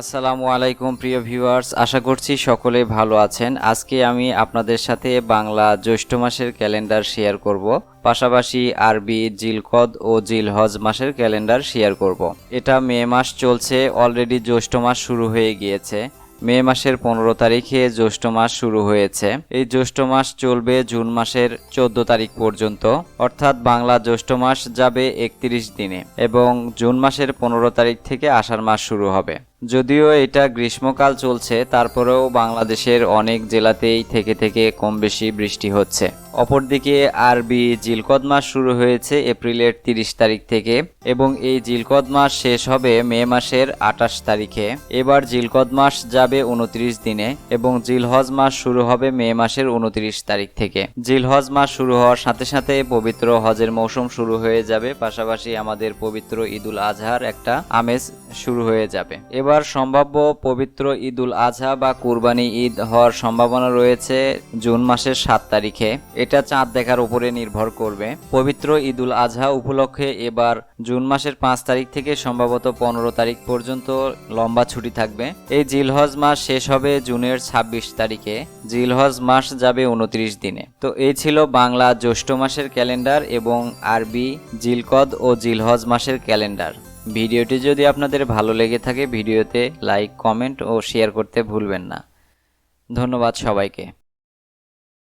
আসসালামু আলাইকুম, প্রিয় ভিউয়ার্স। আশা করছি সকলে ভালো আছেন। আজকে আমি আপনাদের সাথে বাংলা জ্যৈষ্ঠ মাসের ক্যালেন্ডার শেয়ার করব। পাশাপাশি আরবি জিলকদ ও জিলহজ মাসের ক্যালেন্ডার শেয়ার করব। এটা মে মাস চলছে, অলরেডি জ্যৈষ্ঠ মাস শুরু হয়ে গিয়েছে। মে মাসের পনেরো তারিখে জ্যৈষ্ঠ মাস শুরু হয়েছে। এই জ্যৈষ্ঠ মাস চলবে জুন মাসের চোদ্দ তারিখ পর্যন্ত, অর্থাৎ বাংলা জ্যৈষ্ঠ মাস যাবে একত্রিশ দিনে এবং জুন মাসের পনেরো তারিখ থেকে আষাঢ় মাস শুরু হবে। যদিও এটা গ্রীষ্মকাল চলছে তারপরেও বাংলাদেশের অনেক জেলাতেই থেকে থেকে কম বেশি বৃষ্টি হচ্ছে। অপরদিকে আরবি জিলকদ মাস শুরু হয়েছে এপ্রিলের তিরিশ তারিখ থেকে এবং এই জিলকদ মাস শেষ হবে মে মাসের আঠাশ তারিখে। এবার জিলকদ মাস যাবে উনত্রিশ দিনে এবং জিলহজ মাস শুরু হবে মে মাসের উনত্রিশ তারিখ থেকে। জিলহজ মাস শুরু হওয়ার সাথে সাথে পবিত্র হজের মৌসুম শুরু হয়ে যাবে, পাশাপাশি আমাদের পবিত্র ঈদুল আজহার একটা আমেজ শুরু হয়ে যাবে। এবার সম্ভাব্য পবিত্র ঈদুল আজহা বা কুরবানি ঈদ হওয়ার সম্ভাবনা রয়েছে জুন মাসের সাত তারিখে। এটা চাঁদ দেখার উপরে নির্ভর করবে। পবিত্র ঈদুল আজহা উপলক্ষে এবার জুন মাসের পাঁচ তারিখ থেকে সম্ভবত পনেরো তারিখ পর্যন্ত লম্বা ছুটি থাকবে। এই জিলহজ মাস শেষ হবে জুনের ছাব্বিশ তারিখে। জিলহজ মাস যাবে উনত্রিশ দিনে। তো এই ছিল বাংলা জ্যৈষ্ঠ মাসের ক্যালেন্ডার এবং আরবি জিলকদ ও জিলহজ মাসের ক্যালেন্ডার। ভিডিওটি যদি আপনাদের ভালো লেগে থাকে, ভিডিওতে লাইক, কমেন্ট ও শেয়ার করতে ভুলবেন না। ধন্যবাদ সবাইকে।